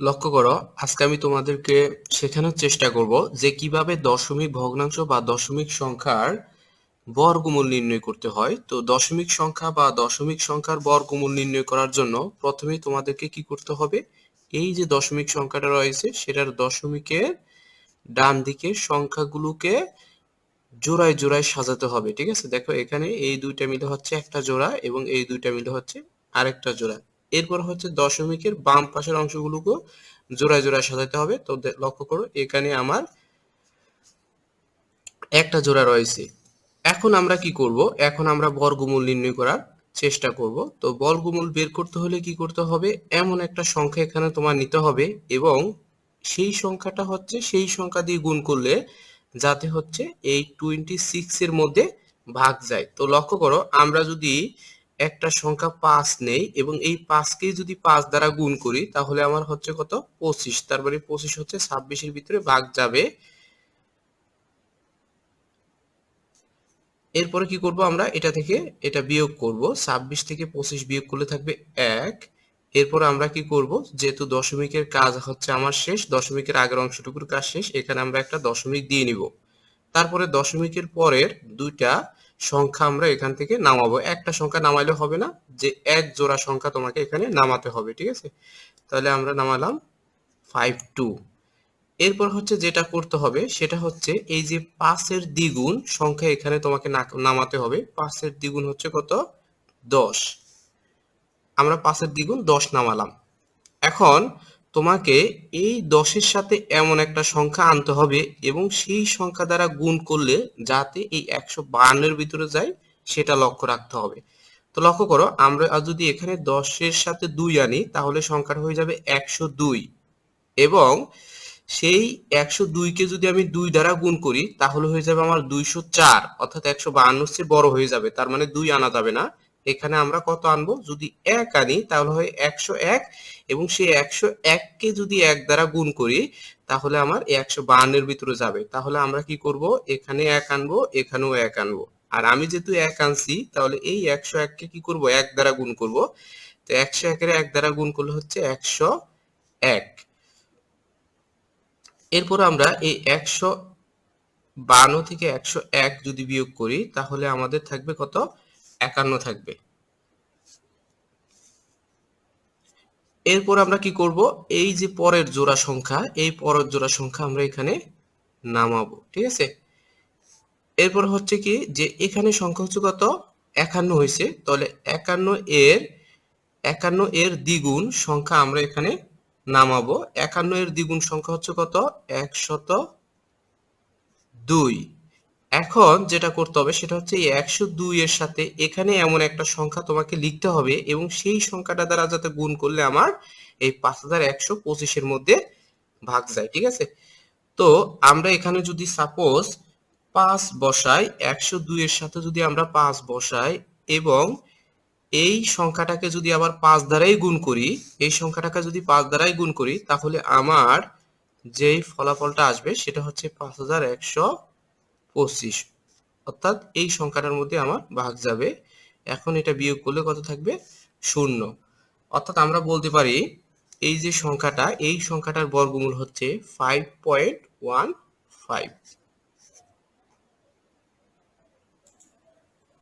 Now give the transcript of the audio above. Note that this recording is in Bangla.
লক্ষ্য করো, আজকে আমি তোমাদেরকে শেখানোর চেষ্টা করব যে কীভাবে দশমিক ভগ্নাংশ বা দশমিক সংখ্যার বর্গমূল নির্ণয় করতে হয়। তো দশমিক সংখ্যা বা দশমিক সংখ্যার বর্গমূল নির্ণয় করার জন্য প্রথমেই তোমাদেরকে কি করতে হবে, এই যে দশমিক সংখ্যাটা রয়েছে সেটার দশমিকের ডান দিকের সংখ্যাগুলোকে জোড়ায় জোড়ায় সাজাতে হবে, ঠিক আছে? দেখো এখানে এই দুইটা মিলে হচ্ছে একটা জোড়া এবং এই দুইটা মিলে হচ্ছে আরেকটা জোড়া। এরপর হচ্ছে দশমিকের বাম পাশের অংশগুলোকে জোড়ায় জোড়ায় সাজাতে হবে। তো লক্ষ্য করো, এখানে আমার একটা জোড়া রয়েছে। এখন আমরা কি করব? এখন আমরা বর্গমূল নির্ণয় করার চেষ্টা করব। তো বর্গমূল বের করতে হলে কি করতে হবে? এমন একটা সংখ্যা এখানে তোমার নিতে হবে এবং সেই সংখ্যাটা হচ্ছে, সেই সংখ্যা দিয়ে গুণ করলে যাতে হচ্ছে এই টোয়েন্টি সিক্স এর মধ্যে ভাগ যায়। তো লক্ষ্য করো, আমরা যদি একটা সংখ্যা পাঁচ নেই এবং এই পাঁচকে যদি পাঁচ দ্বারা গুণ করি, তাহলে আমার হচ্ছে কত? পঁচিশ। তার মানে পঁচিশ হচ্ছে ছাব্বিশের ভিতরে ভাগ যাবে। এরপরে কি করব আমরা? এটা থেকে এটা বিয়োগ করব। ছাব্বিশ থেকে পঁচিশ বিয়োগ করলে থাকবে এক। এরপর আমরা কি করব? যেহেতু দশমিকের কাজ হচ্ছে আমার শেষ, দশমিকের আগের অংশটুকুর কাজ শেষ, এখানে আমরা একটা দশমিক দিয়ে নিব। তারপরে দশমিকের পরের দুইটা সংখ্যা আমরা এখান থেকে নামাবো। একটা সংখ্যা নামাইলে হবে না, যে এক জোড়া সংখ্যা তোমাকে এখানে নামাতে হবে, ঠিক আছে? তাহলে আমরা নামালাম ফাইভ টু এরপর হচ্ছে যেটা করতে হবে, সেটা হচ্ছে এই যে পাঁচের দ্বিগুণ সংখ্যা এখানে তোমাকে নামাতে হবে। পাঁচের দ্বিগুণ হচ্ছে কত? দশ। আমরা পাঁচের দ্বিগুণ দশ নামালাম। এখন তোমাকে এই দশের সাথে এমন একটা সংখ্যা আনতে হবে এবং সেই সংখ্যা দ্বারা গুণ করলে যাতে এই একশো বাহান্নের ভিতরে যায়, সেটা লক্ষ্য রাখতে হবে। তো লক্ষ্য করো, আমরা যদি এখানে দশের সাথে দুই আনি, তাহলে সংখ্যাটা হয়ে যাবে একশো দুই। এবং সেই একশো দুইকে যদি আমি দুই দ্বারা গুণ করি, তাহলে হয়ে যাবে আমার দুইশো চার। অর্থাৎ একশো চেয়ে বড় হয়ে যাবে, তার মানে দুই আনা যাবে না। এখানে আমরা কত আনব? যদি এক আনি, তাহলে হয় একশো এক, এবং সেই একশো এককে যদি এক দ্বারা গুণ করি, তাহলে আমার একশো বাহান্নের ভিতরে যাবে। তাহলে আমরা কি করব? এখানে এক আনব, এখানেও এক আনব। আর আমি যেহেতু এক আনছি, তাহলে এই একশো এককে কি করব? এক দ্বারা গুণ করব। তো একশো একের এক দ্বারা গুণ করলে হচ্ছে একশো এক। এরপর আমরা এই একশো বান্ন থেকে একশো এক যদি বিয়োগ করি, তাহলে আমাদের থাকবে কত? একান্ন থাকবে। এরপর আমরা কি করব? এই যে পরের জোড়া সংখ্যা, এই পরের জোড়া সংখ্যা আমরা এখানে নামাবো, ঠিক আছে? এরপর হচ্ছে কি যে এখানে সংখ্যা হচ্ছে কত? একান্ন হয়েছে। তাহলে একান্ন এর একান্ন এর দ্বিগুণ সংখ্যা আমরা এখানে নামাবো। একান্ন এর দ্বিগুণ সংখ্যা হচ্ছে কত? একশত দুই। এখন যেটা করতে হবে সেটা হচ্ছে এই একশো দুই এর সাথে এখানে এমন একটা সংখ্যা তোমাকে লিখতে হবে এবং সেই সংখ্যাটা দ্বারা যাতে গুণ করলে আমার এই পাঁচ হাজার একশো পঁচিশের মধ্যে ভাগ যায়, ঠিক আছে? তো আমরা এখানে যদি সাপোজ পাঁচ বসাই একশো দুই এর সাথে যদি আমরা পাঁচ বসাই এবং এই সংখ্যাটাকে যদি আবার পাঁচ দ্বারাই গুণ করি, এই সংখ্যাটাকে যদি পাঁচ দ্বারাই গুণ করি, তাহলে আমার যেই ফলাফলটা আসবে সেটা হচ্ছে পাঁচ হাজার একশো পঁচিশ। অর্থাৎ এই সংখ্যাটার মধ্যে আমার ভাগ যাবে। এখন এটা বিয়োগ করলে কত থাকবে? শূন্য। অর্থাৎ আমরা বলতে পারি, এই যে সংখ্যাটা, এই সংখ্যাটার বর্গমূল হচ্ছে ফাইভ পয়েন্ট ওয়ান ফাইভ